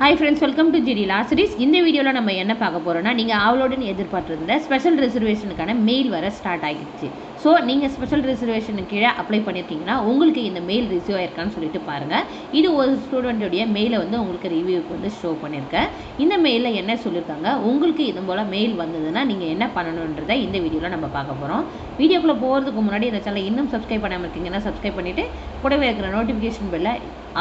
Hi friends welcome to G லாசரிஸ் இந்த வீடியோவில் நம்ம என்ன பார்க்க போகிறோம்னா நீங்கள் அவளோட எதிர்பார்த்துருந்த ஸ்பெஷல் ரிசர்வேஷனுக்கான மெயில் வர ஸ்டார்ட் ஆகிடுச்சு. ஸோ நீங்கள் ஸ்பெஷல் ரிசர்வேஷனுக்கு கீழே அப்ளை பண்ணியிருக்கீங்கன்னா உங்களுக்கு இந்த மெயில் ரிசீவ் ஆயிருக்கான்னு சொல்லிட்டு பாருங்கள் இது ஒரு ஸ்டூடெண்ட்டுடைய மெயிலை வந்து உங்களுக்கு ரிவ்யூக்கு வந்து ஷோ பண்ணியிருக்கேன் இந்த மெயிலில் என்ன சொல்லியிருக்காங்க உங்களுக்கு இது போல் மெயில் வந்ததுன்னா நீங்கள் என்ன பண்ணணுன்றதை இந்த வீடியோவில் நம்ம பார்க்க போகிறோம் வீடியோக்குள்ளே போகிறதுக்கு முன்னாடி இந்த சேனலை இன்னும் சப்ஸ்கிரைப் பண்ணாமல் இருக்கீங்கன்னா சப்ஸ்கிரைப் பண்ணிவிட்டு கூடவே இருக்கிற நோட்டிஃபிகேஷன் பெல்ல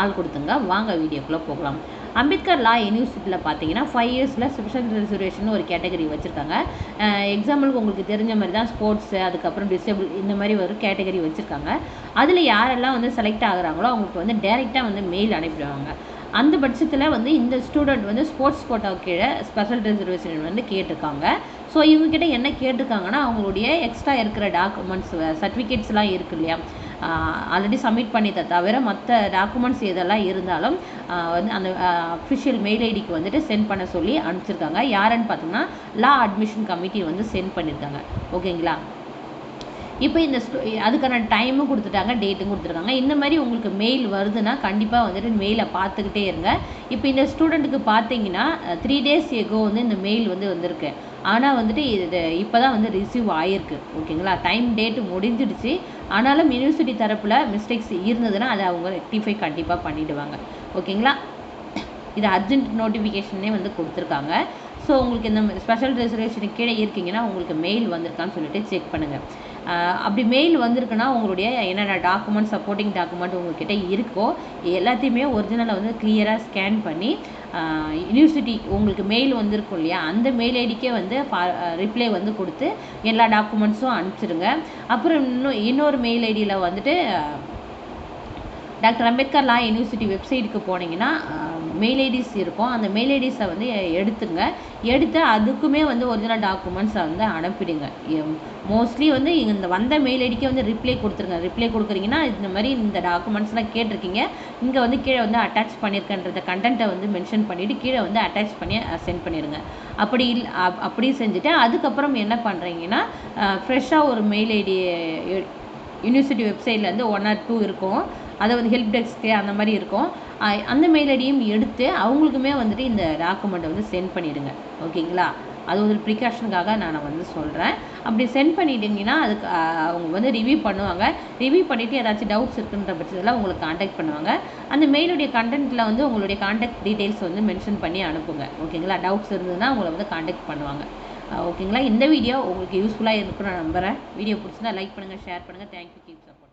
ஆள் கொடுத்துங்க வாங்க வீடியோக்குள்ளே போகலாம். அம்பேத்கர் லா யூனிவர்சிட்டியில் பார்த்தீங்கன்னா ஃபைவ் இயர்ஸில் ஸ்பெஷல் ரிசர்வேஷன் ஒரு கேட்டகரி வச்சுருக்காங்க. எக்ஸாம்பிளுக்கு உங்களுக்கு தெரிஞ்ச மாதிரி தான் ஸ்போர்ட்ஸு அதுக்கப்புறம் டிசேபிள் இந்த மாதிரி ஒரு கேட்டகரி வச்சுருக்காங்க. அதில் யாரெல்லாம் வந்து செலக்ட் ஆகுறாங்களோ அவங்களுக்கு வந்து டைரெக்டாக வந்து மெயில் அனுப்பிடுவாங்க. அந்த பட்சத்தில் வந்து இந்த ஸ்டூடெண்ட் வந்து ஸ்போர்ட்ஸ் கோட்டா கீழே ஸ்பெஷல் ரிசர்வேஷன் வந்து கேட்டிருக்காங்க. ஸோ இவங்ககிட்ட என்ன கேட்டிருக்காங்கன்னா அவங்களுடைய எக்ஸ்ட்ரா இருக்கிற டாக்குமெண்ட்ஸ் சர்டிஃபிகேட்ஸ்லாம் இருக்கு இல்லையா? ஆல்ரெடி சப்மிட் பண்ணித்த தவிர மற்ற டாக்குமெண்ட்ஸ் எதெல்லாம் இருந்தாலும் வந்து அந்த அஃபிஷியல் மெயில் ஐடிக்கு வந்துட்டு சென்ட் பண்ண சொல்லி அனுப்பிச்சிருக்காங்க. யாருன்னு பார்த்தோம்னா லா அட்மிஷன் கமிட்டி வந்து சென்ட் பண்ணியிருக்காங்க ஓகேங்களா இப்போ இந்த அதுக்கான டைமும் கொடுத்துட்டாங்க டேட்டும் கொடுத்துருக்காங்க. இந்த மாதிரி உங்களுக்கு மெயில் வருதுன்னா கண்டிப்பாக வந்துட்டு மெயிலை பார்த்துக்கிட்டே இருங்க. இப்போ இந்த ஸ்டூடெண்ட்டுக்கு பார்த்தீங்கன்னா த்ரீ டேஸ் எகோ வந்து இந்த மெயில் வந்து வந்திருக்கு. ஆனால் வந்துட்டு இது இப்போ தான் வந்து ரிசீவ் ஆகிருக்கு ஓகேங்களா? டைம் டேட்டு முடிஞ்சிடுச்சு. ஆனாலும் யூனிவர்சிட்டி தரப்பில் மிஸ்டேக்ஸ் இருந்ததுன்னா அதை அவங்க ரெக்டிஃபை கண்டிப்பாக பண்ணிவிடுவாங்க ஓகேங்களா? இது அர்ஜென்ட் நோட்டிஃபிகேஷனே வந்து கொடுத்துருக்காங்க. ஸோ உங்களுக்கு இந்த ஸ்பெஷல் ரிசர்வேஷனுக்கு கீழே இருக்கீங்கன்னா உங்களுக்கு மெயில் வந்திருக்கான்னு சொல்லிட்டு செக் பண்ணுங்கள் அப்படி மெயில் வந்திருக்குன்னா உங்களுடைய என்னென்ன டாக்குமெண்ட் சப்போர்ட்டிங் டாக்குமெண்ட் உங்கள்கிட்ட இருக்கோ எல்லாத்தையுமே ஒரிஜினலை வந்து கிளியராக ஸ்கேன் பண்ணி யூனிவர்சிட்டி உங்களுக்கு மெயில் வந்திருக்கும் இல்லையா அந்த மெயில் ஐடிக்கே வந்து ரிப்ளை வந்து கொடுத்து எல்லா டாக்குமெண்ட்ஸும் அனுப்பிச்சிடுங்க அப்புறம் இன்னும் இன்னொரு மெயில் ஐடியில் வந்துட்டு டாக்டர் அம்பேத்கர் லா யூனிவர்சிட்டி வெப்சைட்டுக்கு போனீங்கன்னா மெயில் ஐடிஸ் இருக்கும். அந்த மெயில் ஐடிஸை வந்து எடுத்துங்க. எடுத்து அதுக்குமே வந்து ஒரிஜினல் டாக்குமெண்ட்ஸை வந்து அனுப்பிடுங்க. மோஸ்ட்லி வந்து இந்த வந்த மெயில் ஐடிக்கே வந்து ரிப்ளை கொடுத்துருங்க. ரிப்ளை கொடுக்குறீங்கன்னா இந்த மாதிரி இந்த டாக்குமெண்ட்ஸ்லாம் கேட்டிருக்கீங்க. இங்கே வந்து கீழே வந்து அட்டாச் பண்ணியிருக்கன்றத கண்டென்ட்டை வந்து மென்ஷன் பண்ணிவிட்டு கீழே வந்து அட்டாச் பண்ணி சென்ட் பண்ணிடுங்க அப்படி இல் அப்படி செஞ்சுட்டு அதுக்கப்புறம் என்ன பண்ணுறீங்கன்னா ஃப்ரெஷ்ஷாக ஒரு மெயில் ஐடி யூனிவர்சிட்டி வெப்சைட்லேருந்து ஒன் ஆர் டூ இருக்கும். அதை வந்து ஹெல்ப் டெஸ்க்கு அந்த மாதிரி இருக்கும். அந்த மெயில் ஐடியும் எடுத்து அவங்களுக்குமே வந்துட்டு இந்த டாக்குமெண்ட்டை வந்து சென்ட் பண்ணிவிடுங்க ஓகேங்களா? அது ஒரு ப்ரிகாஷனுக்காக நான் வந்து சொல்கிறேன் அப்படி சென்ட் பண்ணிட்டீங்கன்னா அதுக்கு அவங்க வந்து ரிவ்யூ பண்ணுவாங்க. ரிவ்யூ பண்ணிவிட்டு ஏதாச்சும் டவுட்ஸ் இருக்குன்ற பட்சத்தில் உங்களுக்கு காண்டாக்ட் பண்ணுவாங்க. அந்த மெயிலுடைய கண்டென்ட்டில் வந்து உங்களுடைய காண்டாக்ட் டீட்டெயில்ஸ் வந்து மென்ஷன் பண்ணி அனுப்புங்க. ஓகேங்களா? டவுட்ஸ் இருந்ததுன்னா உங்களை வந்து காண்டாக்ட் பண்ணுவாங்க. ஓகேங்களா? இந்த வீடியோ உங்களுக்கு யூஸ்ஃபுல்லாக இருக்குன்னு நான் நம்புகிறேன் வீடியோ பிடிச்சிருந்தா லைக் பண்ணுங்கள் ஷேர் பண்ணுங்கள் தேங்க்யூ கீப் சப்போர்ட்